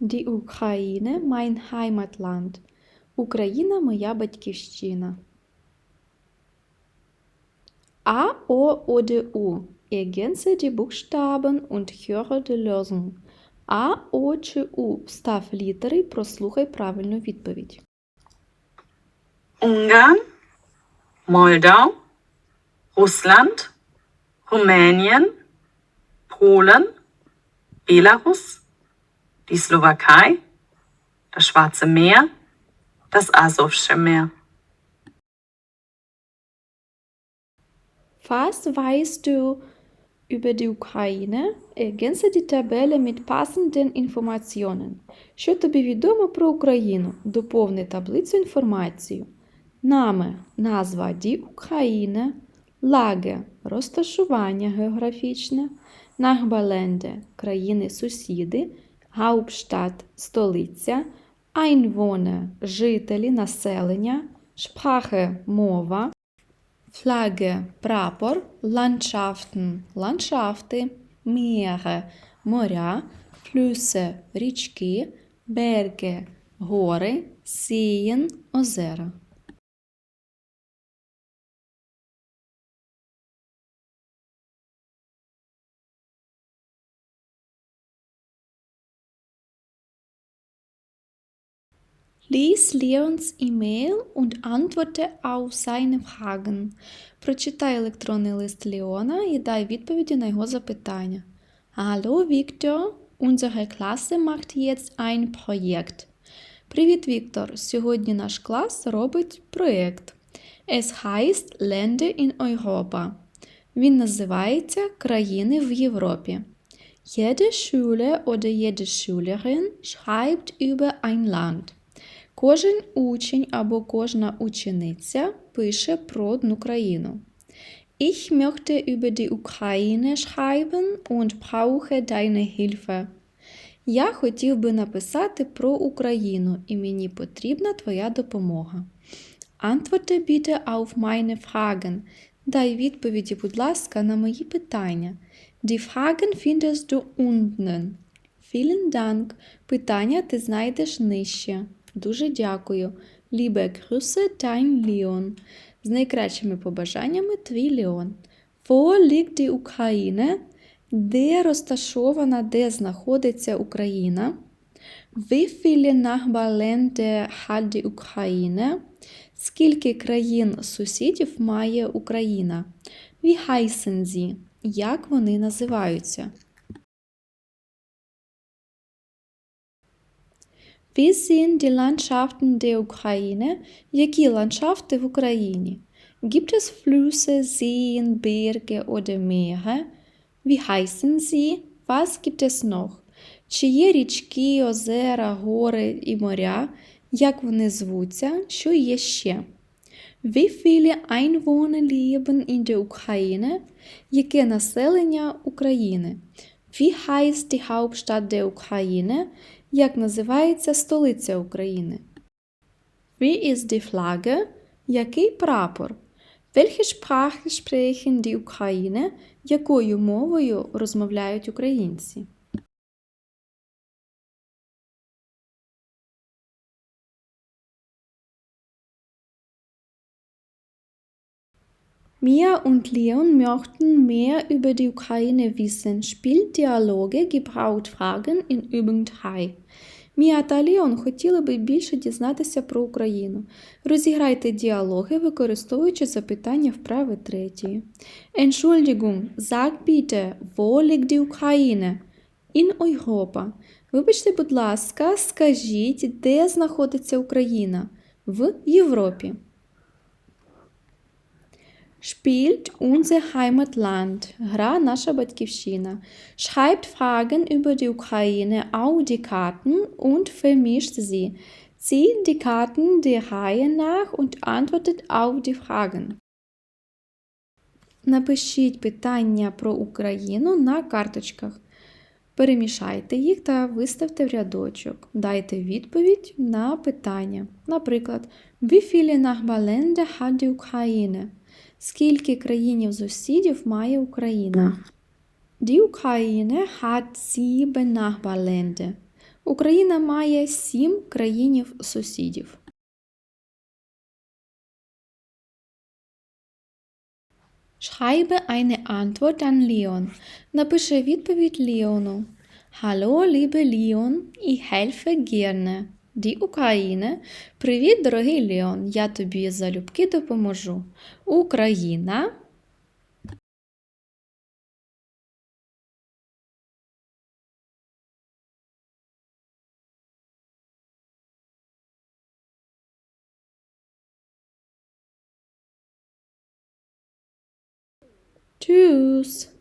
Die Ukraine mein Heimatland. Україна моя батьківщина. A, O oder U. Ergänze die Buchstaben und höre die Lösung. А, О чи У. Встав літери, прослухай правильну відповідь. Ungarn, Moldau, Russland, Rumänien, Polen, Belarus, die Slowakei, das Schwarze Meer, das Asowsche Meer. Was weißt du über die Ukraine? Ergänze die Tabelle mit passenden Informationen. Що тобі відомо про Україну? Доповни таблицю інформацію. Наме – назва die Ukraine, Lage – розташування географічне, Nachbarländer – країни-сусіди, Hauptstadt – столиця, Einwohner – жителі, населення, Sprache – мова, Flagge – прапор, Landschaften – ландшафти, Meere – моря, Flüsse – річки, Berge – гори, Seen – озера. Lies Leons E-Mail und antworte auf seine Fragen. Прочитай електронний лист Леона і дай відповіді на його запитання. Hallo Victor, unsere Klasse macht jetzt ein Projekt. Привіт, Віктор. Сьогодні наш клас робить проєкт. Es heißt Länder in Europa. Він називається Країни в Європі. Jede Schüler oder jede Schülerin schreibt über ein Land. Кожен учень або кожна учениця пише про одну країну. Ich möchte über die Ukraine schreiben und brauche deine Hilfe. Я хотів би написати про Україну, і мені потрібна твоя допомога. Antworte bitte auf meine Fragen. Дай відповіді, будь ласка, на мої питання. Die Fragen findest du unten. Vielen Dank. Питання ти знайдеш нижче. Дуже дякую. Liebe Grüße, dein Leon. З найкращими побажаннями твій Леон. Wo liegt die Ukraine? Де розташована, де знаходиться Україна? Wie viele Nachbarländer hat die? Скільки країн сусідів має Україна? Wie? Як вони називаються? Sind die Landschaften der Ukraine? Які ландшафти в Україні? Gibt es Flüsse, Seen, Berge oder Meere? Wie heißen sie? Was gibt es noch? Чи є річки, озера, гори і моря? Як вони звуться? Що є ще? Wie viele Einwohner leben in der Ukraine? Яке населення України? Wie heißt die Hauptstadt der Ukraine? Як називається столиця України? Wie ist die Flagge? Який прапор? Welche Sprache sprechen die Ukraine? Якою мовою розмовляють українці? Mia und Leon möchten mehr über die Ukraine wissen. Spielt Dialoge, gebraucht Fragen in Übung 3. Мія та Леон хотіли би більше дізнатися про Україну. Розіграйте діалоги, використовуючи запитання вправи третьої. Entschuldigung, sag bitte, wo liegt die Ukraine? In Europa. Вибачте, будь ласка, скажіть, де знаходиться Україна? В Європі. Spielt unser Heimatland. Гра наша батьківщина. Schreibt Fragen über die Ukraine auf die Karten und vermischt sie. Zieht die Karten der Reihe nach und antwortet auf die Fragen. Напишіть питання про Україну на карточках. Перемішайте їх та виставте в рядочок. Дайте відповідь на питання. Наприклад, Wie viele Nachbarländer hat die Ukraine? Скільки країнів сусідів має Україна? Die Ukraine hat sieben Nachbarländer. Україна має сім країнів сусідів. Schreibe eine Antwort an Leon. Напиши відповідь Леону. Hallo, liebe Leon, ich helfe gerne. Die Ukraine. Привіт, дорогий Леон. Я тобі залюбки допоможу. Україна. Tschüss.